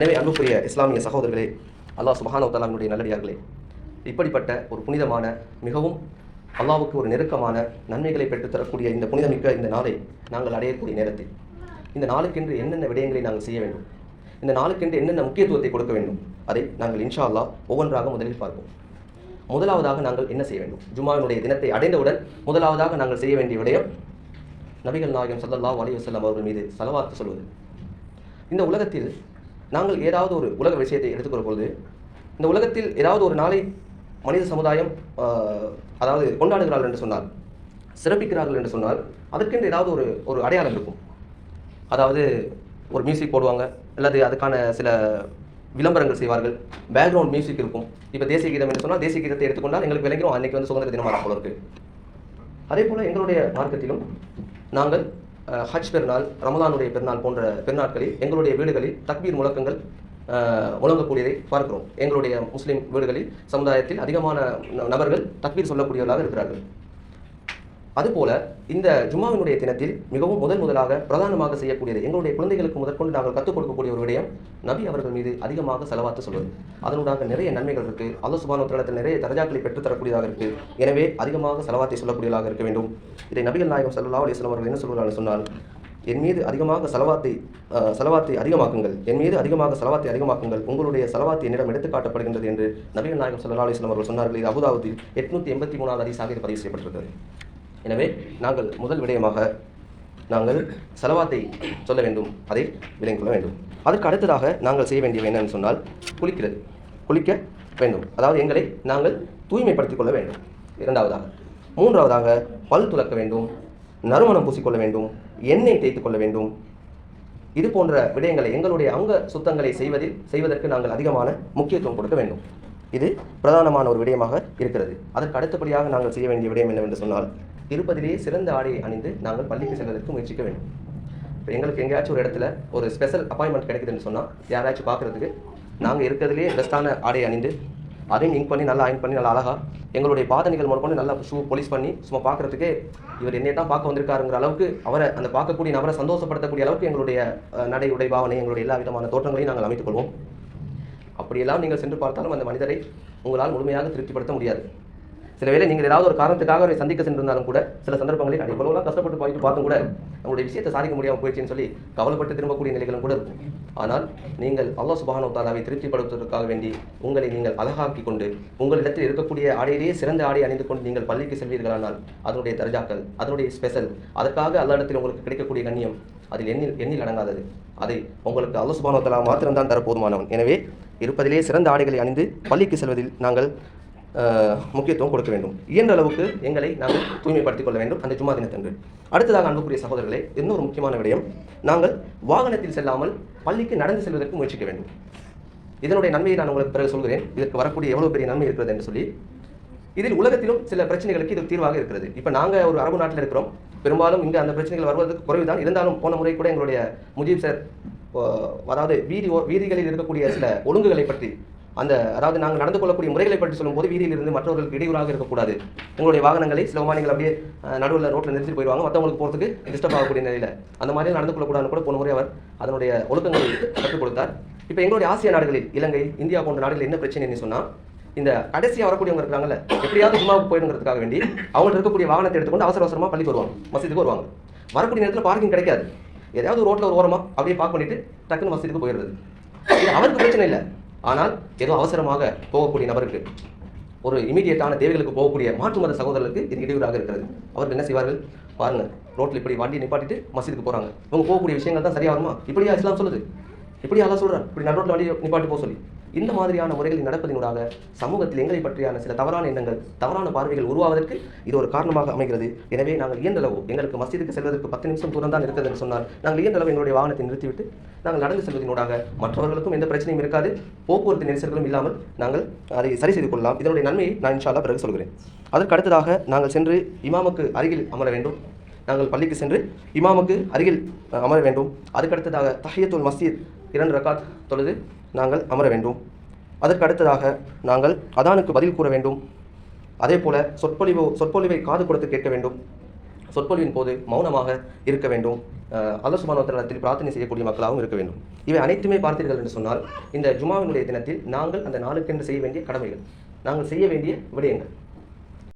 எனவே அன்புக்குரிய இஸ்லாமிய சகோதரர்களே அல்லாஹ் சுபஹானஹு நல்லடியார்களே இப்படிப்பட்ட ஒரு புனிதமான மிகவும் அல்லாவுக்கு ஒரு நெருக்கமான நன்மைகளை பெற்றுத்தரக்கூடிய இந்த புனிதமிக்க இந்த நாளை நாங்கள் அடையக்கூடிய நேரத்தில் இந்த நாளுக்கென்று என்னென்ன விடயங்களை நாங்கள் செய்ய வேண்டும் இந்த நாளுக்கென்று என்னென்ன முக்கியத்துவத்தை கொடுக்க வேண்டும் அதை நாங்கள் இன்ஷா அல்லாஹ் ஒவ்வொன்றாக முதலில் பார்ப்போம். முதலாவதாக நாங்கள் என்ன செய்ய வேண்டும் ஜுமாவினுடைய தினத்தை அடைந்தவுடன் முதலாவதாக நாங்கள் செய்ய வேண்டிய விடயம் நபிகள் நாயகம் சல்லல்லா அலி வசல்லாம் அவர்கள் மீது சலவாத்து சொல்வது. இந்த உலகத்தில் நாங்கள் ஏதாவது ஒரு உலக விஷயத்தை எடுத்துக்கிற பொழுது இந்த உலகத்தில் ஏதாவது ஒரு நாளை மனித சமுதாயம் அதாவது கொண்டாடுகிறார்கள் என்று சொன்னால் சிறப்பிக்கிறார்கள் என்று சொன்னால் அதற்கென்று ஏதாவது ஒரு ஒரு அடையாளம் இருக்கும். அதாவது ஒரு மியூசிக் போடுவாங்க அல்லது அதுக்கான சில விளம்பரங்கள் செய்வார்கள். பேக்ரவுண்ட் மியூசிக் இருக்கும். இப்போ தேசிய கீதம் என்று சொன்னால் தேசிய கீதத்தை எடுத்துக்கொண்டால் எங்களுக்கு விளங்கிறோம் அன்னைக்கு வந்து சுதந்திர தினமாக போல இருக்குது அதே போல் எங்களுடைய மார்க்கத்திலும் நாங்கள் ஹஜ் பெருநாள் ரமலானுடைய பெருநாள் போன்ற பெருநாட்களில் எங்களுடைய வீடுகளில் தக்பீர் முழக்கங்கள் முழங்கக்கூடியதை பார்க்கிறோம். எங்களுடைய முஸ்லீம் வீடுகளில் சமுதாயத்தில் அதிகமான நபர்கள் தக்பீர் சொல்லக்கூடியவர்களாக இருக்கிறார்கள். அதுபோல இந்த ஜும்மாவினுடைய தினத்தில் மிகவும் முதல் முதலாக பிரதானமாக செய்யக்கூடியது எங்களுடைய குழந்தைகளுக்கு முதற்கொண்டு நாங்கள் கற்றுக் கொடுக்கக்கூடிய ஒரு விடயம் நபி அவர்கள் மீது அதிகமாக செலவாத்து சொல்வது. அதனூடாக நிறைய நன்மைகள் இருக்கு. அல்ல சுபானத்தில் தளத்தில் நிறைய தரஜாக்களை பெற்றுத்தரக்கூடியதாக இருக்கு. எனவே அதிகமாக செலவாத்தை சொல்லக்கூடியதாக இருக்க வேண்டும். இதை நபிகள் நாயகம் ஸல்லல்லாஹு அலிஸ்லாம் அவர்கள் என்ன சொல்கிறார்கள் சொன்னால் என் மீது அதிகமாக செலவாத்தை செலவாத்தை அதிகமாக்குங்கள். என் மீது அதிகமாக செலவாத்தை அதிகமாக்குங்கள். உங்களுடைய செலவாத்தை என்னிடம் எடுத்து காட்டப்படுகின்றது என்று நபிகள் நாயகம் சல்லா அலிஸ்லாம் அவர்கள் சொன்னார்கள். இது அபுதாபுதில் எட்நூற்றி எண்பத்தி மூணாவது அதிசாக பதிவு செய்யப்பட்டிருக்கிறது. எனவே நாங்கள் முதல் விடயமாக நாங்கள் செலவாத்தை சொல்ல வேண்டும் அதை விளங்கிக் கொள்ள வேண்டும். அதற்கு அடுத்ததாக நாங்கள் செய்ய வேண்டியவை என்னன்னு சொன்னால் குளிக்கிறது. குளிக்க வேண்டும். அதாவது எங்களை நாங்கள் தூய்மைப்படுத்திக் கொள்ள வேண்டும். இரண்டாவதாக. மூன்றாவதாக பல் துலக்க வேண்டும் நறுமணம் பூசிக்கொள்ள வேண்டும் எண்ணெய் தேய்த்துக் கொள்ள வேண்டும். இது போன்ற விடயங்களை எங்களுடைய அங்க சுத்தங்களை செய்வதில் செய்வதற்கு நாங்கள் அதிகமான முக்கியத்துவம் கொடுக்க வேண்டும். இது பிரதானமான ஒரு விடயமாக இருக்கிறது. அதற்கு அடுத்தபடியாக நாங்கள் செய்ய வேண்டிய விடயம் என்னவென்று சொன்னால் இருப்பதிலேயே சிறந்த ஆடையை அணிந்து நாங்கள் பள்ளிக்கு செல்வதற்கு முயற்சிக்க வேண்டும். இப்போ எங்களுக்கு எங்கேயாச்சும் ஒரு இடத்துல ஒரு ஸ்பெஷல் அப்பாயின்மெண்ட் கிடைக்குதுன்னு சொன்னால் யாராச்சும் பார்க்குறதுக்கு நாங்கள் இருக்கிறதுலே பெஸ்ட்டான ஆடையை அணிந்து அதையும் இங்க் பண்ணி நல்லா அயன் பண்ணி நல்லா அழகாக எங்களுடைய பாதனைகள் முதற்கொண்டு நல்லா ஷூ போலீஸ் பண்ணி சும்மா பார்க்குறதுக்கே இவர் என்னை தான் பார்க்க வந்திருக்காருங்கிற அளவுக்கு அவரை அந்த பார்க்கக்கூடிய நபரை சந்தோஷப்படுத்தக்கூடிய அளவுக்கு எங்களுடைய நடை உடை பாவனை எங்களுடைய எல்லா விதமான தோற்றங்களையும் நாங்கள் அமைத்துக் கொள்வோம். அப்படியெல்லாம் நீங்கள் சென்று பார்த்தாலும் அந்த மனிதரை உங்களால் முழுமையாக திருப்திப்படுத்த முடியாது. சில வேளை நீங்கள் ஏதாவது ஒரு காரணத்துக்காக அவரை சந்திக்க சென்றிருந்தாலும் கூட சில சந்தர்ப்பங்களில் அடி இவ்வளவுலாம் கஷ்டப்பட்டு போயிட்டு பார்த்தும் கூட நம்மளுடைய விஷயத்தை சாதிக்க முடியாமல் போயிடுச்சுன்னு சொல்லி கவலைப்பட்டு திரும்பக்கூடிய நிலைகளும் கூட இருக்கும். ஆனால் நீங்கள் அல்லா சுபானோ தாலாவை திருப்திப்படுத்துவதற்காக வேண்டி உங்களை நீங்கள் அழகாக்கி கொண்டு உங்களிடத்தில் இருக்கக்கூடிய ஆடையிலேயே சிறந்த ஆடை அணிந்து கொண்டு நீங்கள் பள்ளிக்கு செல்வீர்களானால் அதனுடைய தர்ஜாக்கள் அதனுடைய ஸ்பெஷல் அதற்காக அல்லாஹ்விடத்தில் உங்களுக்கு கிடைக்கக்கூடிய கண்ணியம் அதில் எண்ணில் எண்ணில் அடங்காதது. அதை உங்களுக்கு அல்லாஹ் சுபஹானஹு மாத்திரம்தான் தர போதுமானவன் எனவே இருப்பதிலே சிறந்த ஆடைகளை அணிந்து பள்ளிக்கு செல்வதில் நாங்கள் முக்கியத்துவம் கொடுக்க வேண்டும். இயன்ற அளவுக்கு எங்களை நாங்கள் தூய்மைப்படுத்திக் கொள்ள வேண்டும் அந்த ஜும்மா தினத்தன்று. அடுத்ததாக அன்புக்குரிய சகோதரர்களே இன்னொரு முக்கியமான விடயம். நாங்கள் வாகனத்தில் செல்லாமல் பள்ளிக்கு நடந்து செல்வதற்கு முயற்சிக்க வேண்டும். இதனுடைய நன்மையை நான் உங்களுக்கு பிறகு சொல்கிறேன். இதற்கு வரக்கூடிய எவ்வளோ பெரிய நன்மை இருக்கிறது என்று சொல்லி இதில் உலகத்திலும் சில பிரச்சனைகளுக்கு இது தீர்வாக இருக்கிறது. இப்போ நாங்கள் ஒரு அரபு நாட்டில் இருக்கிறோம். பெரும்பாலும் இங்கே அந்த பிரச்சனைகள் வருவதற்கு குறைவுதான். இருந்தாலும் போன முறை கூட எங்களுடைய முஜீப் சார் அதாவது வீதி ஓ- வீதிகளில் இருக்கக்கூடிய சில ஒழுங்குகளை பற்றி அந்த அதாவது நாங்கள் நடந்து கொள்ளக்கூடிய முறைகளை பற்றி சொல்லும்போது வீதியில் இருந்து மற்றவர்களுக்கு இடையூறாக இருக்கக்கூடாது. உங்களுடைய வாகனங்களை சில விமானிகள் அப்படியே நடுவில் ரோட்டில் நிறுத்தி போயிடுவாங்க. மற்றவங்களுக்கு போகிறதுக்கு டிஸ்டர்ப் ஆகக்கூடிய நிலையில். அந்த மாதிரி நடந்து கொள்ளக்கூடாதுன்னு கூட போன முறை அவர் அதனுடைய ஒழுக்கங்களை கற்றுக் கொடுத்தார். இப்போ எங்களுடைய ஆசிய நாடுகளில் இலங்கை இந்தியா போன்ற நாடுகளில் என்ன பிரச்சனைன்னு சொன்னால் இந்த கடைசியாக வரக்கூடியவங்க இருக்காங்கல்ல எப்படியாவது ஜும்மாவுக்கு போயிடுங்கிறதுக்காக வேண்டி அவங்கள்ட்ட இருக்கக்கூடிய வாகனத்தை எடுத்துக்கொண்டு அவசர அவசரமாக பள்ளிக்கு வருவாங்க மசீதுக்கு வருவாங்க. வரக்கூடிய நேரத்தில் பார்க்கிங் கிடைக்காது. ஏதாவது ஒரு ரோட்டில் ஒரு ஓரமாக அப்படியே பார்க் பண்ணிட்டு டக்குன்னு மசீதுக்கு போயிடுறது. இது அவருக்கு பிரச்சனை இல்லை. ஆனால் ஏதோ அவசரமாக போகக்கூடிய நபருக்கு ஒரு இமீடியட்டான தேவைகளுக்கு போகக்கூடிய மாற்று மத சகோதரர்களுக்கு இது இடையூறாக இருக்கிறது. அவர்கள் என்ன செய்வார்கள்? பாருங்கள் ரோட்டில் இப்படி வண்டியை நிப்பாட்டிட்டு மசீதுக்கு போகிறாங்க இவங்க போகக்கூடிய விஷயங்கள் தான் சரியாக வருமா இப்படியா இஸ்லாம் சொல்லுது? இப்படி அல்லா சொல்கிறார் இப்படி நடுரோட்டில் வண்டியை நிப்பாட்டி போக சொல்லி. இந்த மாதிரியான முறைகளில் நடப்பதினூடாக சமூகத்தில் எங்களை பற்றியான சில தவறான எண்ணங்கள் தவறான பார்வைகள் உருவாவதற்கு இது ஒரு காரணமாக அமைகிறது. எனவே நாங்கள் இயன்றளவு எங்களுக்கு மசீதுக்கு செல்வதற்கு பத்து நிமிஷம் தூரம் தான் இருக்கிறது என்று சொன்னால் நாங்கள் இயன்றளவு எங்களுடைய வாகனத்தை நிறுத்திவிட்டு நாங்கள் நடந்து செல்வதனூடாக மற்றவர்களுக்கும் எந்த பிரச்சனையும் இருக்காது. போக்குவரத்து நெரிசல்களும் இல்லாமல் நாங்கள் அதை சரி செய்து கொள்ளலாம். இதனுடைய நன்மையை நான் இன்ஷால்லா பிறகு சொல்கிறேன். அதற்கு அடுத்ததாக நாங்கள் சென்று இமாமுக்கு அருகில் அமர வேண்டும். நாங்கள் பள்ளிக்கு சென்று இமாமுக்கு அருகில் அமர வேண்டும். அதுக்கடுத்ததாக தஹியத்துல் மஸ்ஜித் இரண்டு ரக்காத் தொழுது நாங்கள் அமர வேண்டும். அதற்கு அடுத்ததாக நாங்கள் அதானுக்கு பதில் கூற வேண்டும். அதே போல சொற்பொழிவு சொற்பொழிவை காது கொடுத்து கேட்க வேண்டும். சொற்பொழிவின் போது மௌனமாக இருக்க வேண்டும். அஹ் அல்லாஹ் பிரார்த்தனை செய்யக்கூடிய மக்களாகவும் இருக்க வேண்டும். இவை அனைத்துமே பார்த்தீர்கள் என்று சொன்னால் இந்த ஜுமாவினுடைய தினத்தில் நாங்கள் அந்த நாளுக்கென்று செய்ய வேண்டிய கடமைகள் நாங்கள் செய்ய வேண்டிய விடயங்கள்.